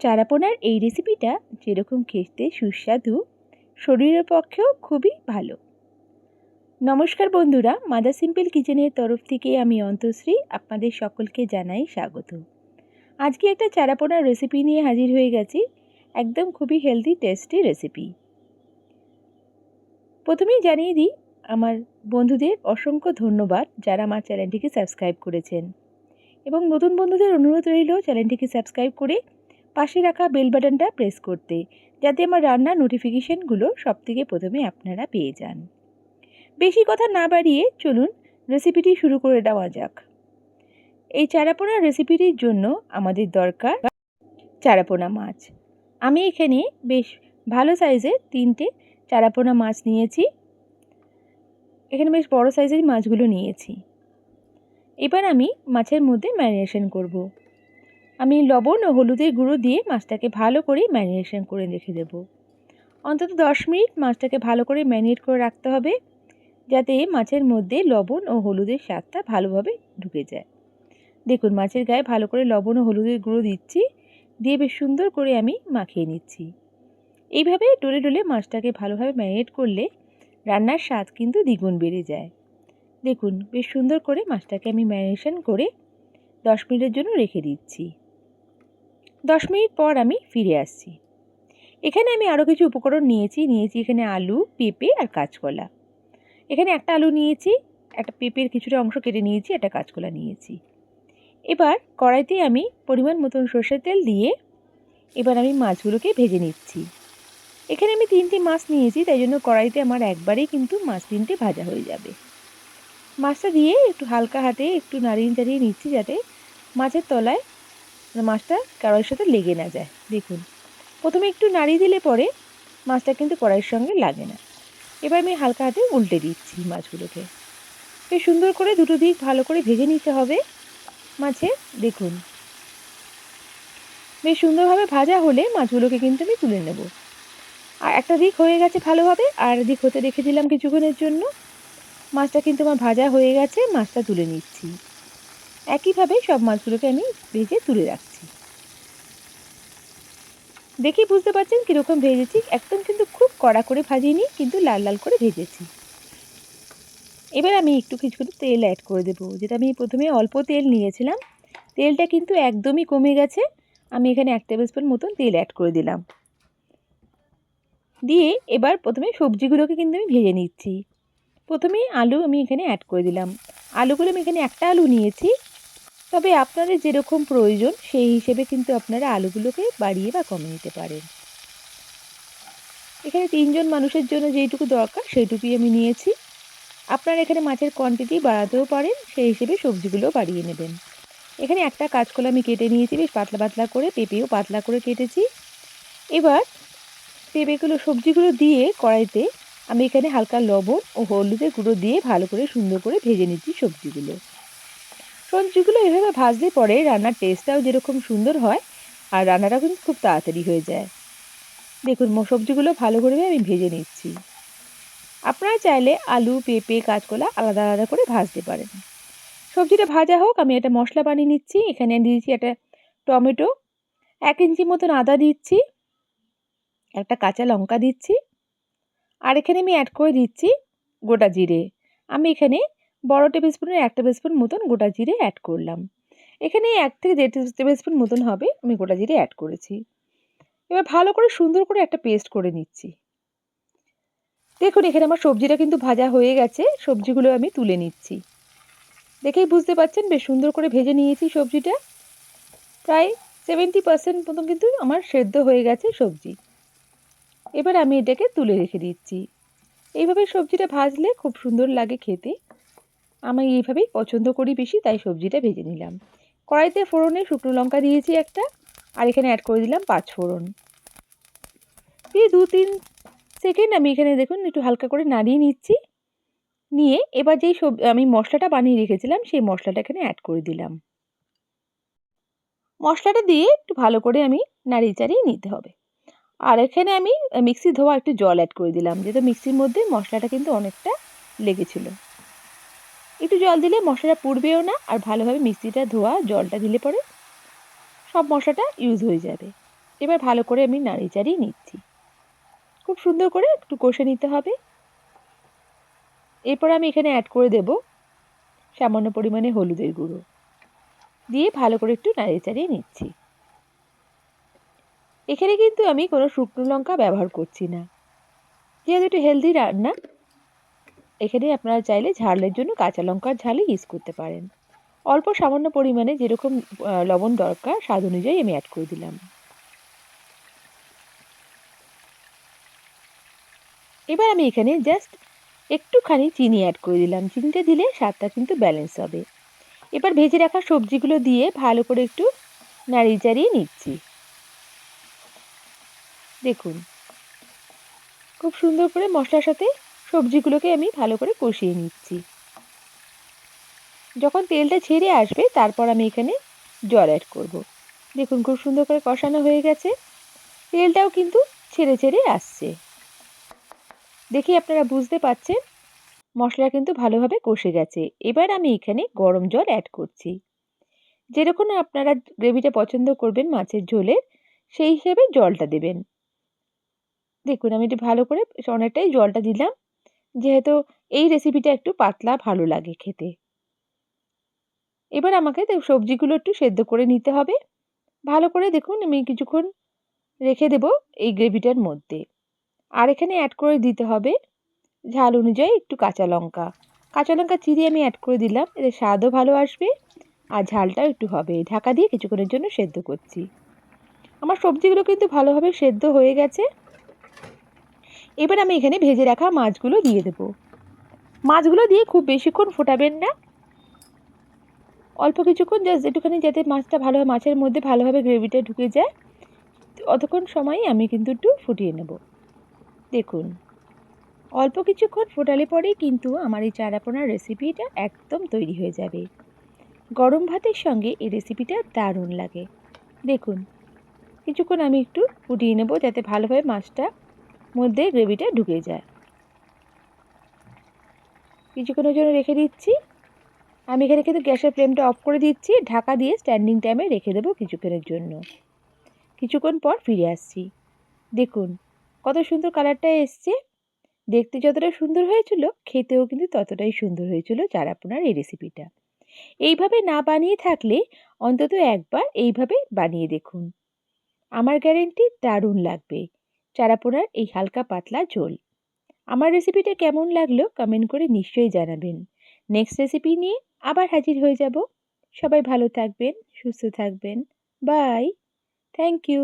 চারাপোনার এই রেসিপিটা যেরকম খেতে সুস্বাদু, শরীরের পক্ষেও খুবই ভালো। নমস্কার বন্ধুরা, মাদার সিম্পল কিচেনের তরফ থেকে আমি অন্তশ্রী আপনাদের সকলকে জানাই স্বাগত। আজকে একটা চারাপোনার রেসিপি নিয়ে হাজির হয়ে গেছি, একদম খুবই হেলদি টেস্টি রেসিপি প্রথমেই জানিয়ে দিই, আমার বন্ধুদের অসংখ্য ধন্যবাদ যারা আমার চ্যানেলটিকে সাবস্ক্রাইব করেছেন। এবং নতুন বন্ধুদের অনুরোধ রইল চ্যানেলটিকে সাবস্ক্রাইব করে পাশে রাখা বেল বাটনটা প্রেস করতে, যাতে আমার রান্নার নোটিফিকেশানগুলো সব থেকে প্রথমে আপনারা পেয়ে যান। বেশি কথা না বাড়িয়ে চলুন রেসিপিটি শুরু করে দেওয়া যাক। এই চারাপোনা রেসিপিটির জন্য আমাদের দরকার চারাপোনা মাছ। আমি এখানে বেশ ভালো সাইজের তিনটে চারাপোনা মাছ নিয়েছি। এখানে বেশ বড় সাইজের মাছগুলো নিয়েছি। এবার আমি মাছের মধ্যে ম্যারিনেশন করব। আমি লবণ ও হলুদের গুঁড়ো দিয়ে মাছটাকে ভালো করে ম্যারিনেশন করে রেখে দেব। অন্তত দশ মিনিট মাছটাকে ভালো করে ম্যারিনেট করে রাখতে হবে, যাতে মাছের মধ্যে লবণ ও হলুদের স্বাদটা ভালোভাবে ঢুকে যায়। দেখুন, মাছের গায়ে ভালো করে লবণ ও হলুদের গুঁড়ো দিচ্ছি, দিয়ে বেশ সুন্দর করে আমি মাখিয়ে নিচ্ছি। এইভাবে ডলে ডলে মাছটাকে ভালোভাবে ম্যারিনেট করলে রান্নার স্বাদ কিন্তু দ্বিগুণ বেড়ে যায়। দেখুন, বেশ সুন্দর করে মাছটাকে আমি ম্যারিনেশন করে দশ মিনিটের জন্য রেখে দিচ্ছি। দশ মিনিট পর আমি ফিরে আসছি। এখানে আমি আরও কিছু উপকরণ নিয়েছি। নিয়েছি এখানে আলু, পেঁপে আর কাঁচকলা। এখানে একটা আলু নিয়েছি, একটা পেঁপের কিছুটা অংশ কেটে নিয়েছি, একটা কাঁচকলা নিয়েছি। এবার কড়াইতে আমি পরিমাণ মতন সর্ষের তেল দিয়ে এবার আমি মাছগুলোকে ভেজে নিচ্ছি। এখানে আমি তিনটি মাছ নিয়েছি, তাই জন্য কড়াইতে আমার একবারেই কিন্তু মাছ তিনটে ভাজা হয়ে যাবে। মাছটা দিয়ে একটু হালকা হাতে একটু নাড়িয়ে চাড়িয়ে নিচ্ছি যাতে মাছের তলায় মাছটা কড়াইয়ের সাথে লেগে না যায়। দেখুন, প্রথমে একটু নাড়িয়ে দিলে পরে মাছটা কিন্তু কড়াইয়ের সঙ্গে লাগে না। এবার আমি হালকা হাতে উল্টে দিচ্ছি মাছগুলোকে। বেশ সুন্দর করে দুটো দিক ভালো করে ভেজে নিতে হবে মাছে। দেখুন, বেশ সুন্দরভাবে ভাজা হলে মাছগুলোকে কিন্তু আমি তুলে নেব। আর একটা দিক হয়ে গেছে ভালোভাবে, আর দিক হতে রেখে দিলাম কিছুক্ষণের জন্য। মাছটা কিন্তু আমার ভাজা হয়ে গেছে, মাছটা তুলে নিচ্ছি। একইভাবে সব মাছগুলোকে আমি ভেজে তুলে রাখছি। দেখেই বুঝতে পারছেন কীরকম ভেজেছি? একদম কিন্তু খুব কড়া করে ভাজিনি, কিন্তু লাল লাল করে ভেজেছি। এবার আমি একটু কিছুক্ষণ তেল অ্যাড করে দেবো। যেটা আমি প্রথমে অল্প তেল নিয়েছিলাম, তেলটা কিন্তু একদমই কমে গেছে। আমি এখানে এক টেবিল স্পুন মতন তেল অ্যাড করে দিলাম। দিয়ে এবার প্রথমে সবজিগুলোকে কিন্তু আমি ভেজে নিচ্ছি। প্রথমে আলু আমি এখানে অ্যাড করে দিলাম। আলুগুলো আমি এখানে একটা আলু নিয়েছি। তবে আপনাদের যেরকম প্রয়োজন, সেই হিসেবে কিন্তু আপনারা আলুগুলোকে বাড়িয়ে বা কমে নিতে পারেন। এখানে তিনজন মানুষের জন্য যেইটুকু দরকার, সেইটুকুই আমি নিয়েছি। আপনারা এখানে মাছের কোয়ান্টিটি বাড়াতেও পারেন, সেই হিসেবে সবজিগুলো বাড়িয়ে নেবেন। এখানে একটা কাঁচকলা আমি কেটে নিয়েছি, বেশ পাতলা পাতলা করে, পেঁপেও পাতলা করে কেটেছি। এবার পেঁপেগুলো, সবজিগুলো দিয়ে কড়াইতে আমি এখানে হালকা লবণ ও হলুদের গুঁড়ো দিয়ে ভালো করে সুন্দর করে ভেজে নিচ্ছি সবজিগুলো। সবজিগুলো এভাবে ভাজলে পরে রান্নার টেস্টটাও যেরকম সুন্দর হয়, আর রান্নাটা কিন্তু খুব তাড়াতাড়ি হয়ে যায়। দেখুন সবজিগুলো ভালো করে আমি ভেজে নিচ্ছি। আপনারা চাইলে আলু, পেঁপে, কাঁচকলা আলাদা আলাদা করে ভাজতে পারেন। সবজিটা ভাজা হোক, আমি একটা মশলা বানিয়ে নিচ্ছি। এখানে দিয়েছি একটা টমেটো, এক ইঞ্চি মতন আদা দিচ্ছি, একটা কাঁচা লঙ্কা দিচ্ছি, আর এখানে আমি অ্যাড করে দিচ্ছি গোটা জিরে। আমি এখানে বড় টেবিল স্পুনের এক টেবিল স্পুন মতন গোটা জিরে অ্যাড করলাম। এখানে এক থেকে দেড় টেবিল স্পুন মতন হবে, আমি গোটা জিরে অ্যাড করেছি। এবার ভালো করে সুন্দর করে একটা পেস্ট করে নিচ্ছি। দেখুন, এখানে আমার সবজিটা কিন্তু ভাজা হয়ে গেছে, সবজিগুলো আমি তুলে নিচ্ছি। দেখেই বুঝতে পারছেন বেশ সুন্দর করে ভেজে নিয়েছি সবজিটা। প্রায় সেভেন্টি পার্সেন্ট মতন কিন্তু আমার সেদ্ধ হয়ে গেছে সবজি। এবার আমি এটাকে তুলে রেখে দিচ্ছি। এইভাবে সবজিটা ভাজলে খুব সুন্দর লাগে খেতে। আমি এইভাবেই পছন্দ করি বেশি, তাই সবজিটা ভেজে নিলাম। কড়াইতে ফোড়নে শুকনো লঙ্কা দিয়েছি একটা, আর এখানে অ্যাড করে দিলাম পাঁচ ফোড়ন। দিয়ে দু তিন সেকেন্ড আমি এখানে দেখুন একটু হালকা করে নাড়িয়ে নিচ্ছি। নিয়ে এবার যেই সব, আমি মশলাটা বানিয়ে রেখেছিলাম, সেই মশলাটা এখানে অ্যাড করে দিলাম। মশলাটা দিয়ে একটু ভালো করে আমি নাড়িয়ে চাড়িয়ে নিতে হবে। আর এখানে আমি মিক্সি ধোয়া একটু জল অ্যাড করে দিলাম, যেহেতু মিক্সির মধ্যে মশলাটা কিন্তু অনেকটা লেগেছিল। একটু জল দিলে মশলাটা পুড়বেও না আর ভালোভাবে মিক্সিটা ধোয়া, জলটা দিলে পরে সব মশলাটা ইউজ হয়ে যাবে। এবার ভালো করে আমি নাড়ি চাড়িয়ে নিচ্ছি। খুব সুন্দর করে একটু কষে নিতে হবে। এরপর আমি এখানে অ্যাড করে দেব সামান্য পরিমাণে হলুদের গুঁড়ো। দিয়ে ভালো করে একটু নাড়িয়ে নিচ্ছি। এখানে কিন্তু আমি কোনো শুকনো লঙ্কা ব্যবহার করছি না। যেহেতু একটু হেলদি রান্না এখানে আপনারা চাইলে ঝালের জন্য কাঁচা লঙ্কার ঝালই ইউজ করতে পারেন। অল্প সামান্য পরিমাণে যেরকম লবণ দরকার, স্বাদ অনুযায়ী আমি অ্যাড করে দিলাম। এবার আমি এখানে জাস্ট একটুখানি চিনি অ্যাড করে দিলাম। চিনিটা দিলে স্বাদটা কিন্তু ব্যালেন্স হবে। এবার ভেজে রাখা সবজিগুলো দিয়ে ভালো করে একটু নাড়িয়ে চাড়িয়ে নিচ্ছি। দেখুন, খুব সুন্দর করে মশলার সাথে সবজিগুলোকে আমি ভালো করে কষিয়ে নিচ্ছি। যখন তেলটা ছেড়ে আসবে, তারপর আমি এখানে জল অ্যাড করব। দেখুন, খুব সুন্দর করে কষানো হয়ে গেছে। তেলটাও কিন্তু ছেড়ে ছেড়ে আসছে। দেখি আপনারা বুঝতে পাচ্ছেন মশলা কিন্তু ভালোভাবে কষে গেছে। এবার আমি এখানে গরম জল অ্যাড করছি। যেরকম আপনারা গ্রেভিটা পছন্দ করবেন মাছের ঝোলের সেই হিসেবে জলটা দেবেন। দেখুন, আমি একটু ভালো করে অনেকটাই জলটা দিলাম। যেহেতু এই রেসিপিটা একটু পাতলা ভালো লাগে খেতে। এবার আমাকে সবজিগুলো একটু সেদ্ধ করে নিতে হবে। ভালো করে দেখুন আমি কিছুক্ষণ রেখে দেব এই গ্রেভিটার মধ্যে। আর এখানে অ্যাড করে দিতে হবে ঝাল অনুযায়ী একটু কাঁচা লঙ্কা। কাঁচা লঙ্কা চিরিয়ে আমি অ্যাড করে দিলাম, এতে স্বাদও ভালো আসবে আর ঝালটাও একটু হবে। ঢাকা দিয়ে কিছুক্ষণের জন্য সেদ্ধ করছি। আমার সবজিগুলো কিন্তু ভালোভাবে সেদ্ধ হয়ে গেছে। এবার আমি এখানে ভেজে রাখা মাছগুলো দিয়ে দেবো। মাছগুলো দিয়ে খুব বেশিক্ষণ ফোটাবেন না। অল্প কিছুক্ষণ জাস্ট একটুখানি যাতে মাছটা ভালোভাবে মাছের মধ্যে ভালোভাবে গ্রেভিটা ঢুকে যায়। অতক্ষণ সময় আমি কিন্তু একটু ফুটিয়ে নেব। দেখুন, অল্প কিছুক্ষণ ফোটালে পরেই কিন্তু আমার এই চারাপোনার রেসিপিটা একদম তৈরি হয়ে যাবে। গরম ভাতের সঙ্গে এই রেসিপিটা দারুণ লাগে। দেখুন, কিছুক্ষণ আমি একটু ফুটিয়ে নেব যাতে ভালোভাবে মাছটা মধ্যে গ্রেভিটা ঢুকে যায়। কিছুক্ষণের জন্য রেখে দিচ্ছি। আমি এখানে কিন্তু গ্যাসের ফ্লেমটা অফ করে দিচ্ছি। ঢাকা দিয়ে স্ট্যান্ডিং টাইমে রেখে দেবো কিছুক্ষণের জন্য। কিছুক্ষণ পর ফিরে আসছি। দেখুন, কত সুন্দর কালারটা এসছে। দেখতে যতটা সুন্দর হয়েছিল, খেতেও কিন্তু ততটাই সুন্দর হয়েছিল চারাপোনার এই রেসিপিটা এইভাবে না বানিয়ে থাকলে অন্তত একবার এইভাবে বানিয়ে দেখুন। আমার গ্যারেন্টি দারুণ লাগবে। চারাপোনার এই হালকা পাতলা ঝোল। আমার রেসিপিটা কেমন লাগল কমেন্ট করে নিশ্চয়ই জানাবেন। নেক্সট রেসিপি নিয়ে আবার হাজির হয়ে যাব। সবাই ভালো থাকবেন, সুস্থ থাকবেন। Bye thank you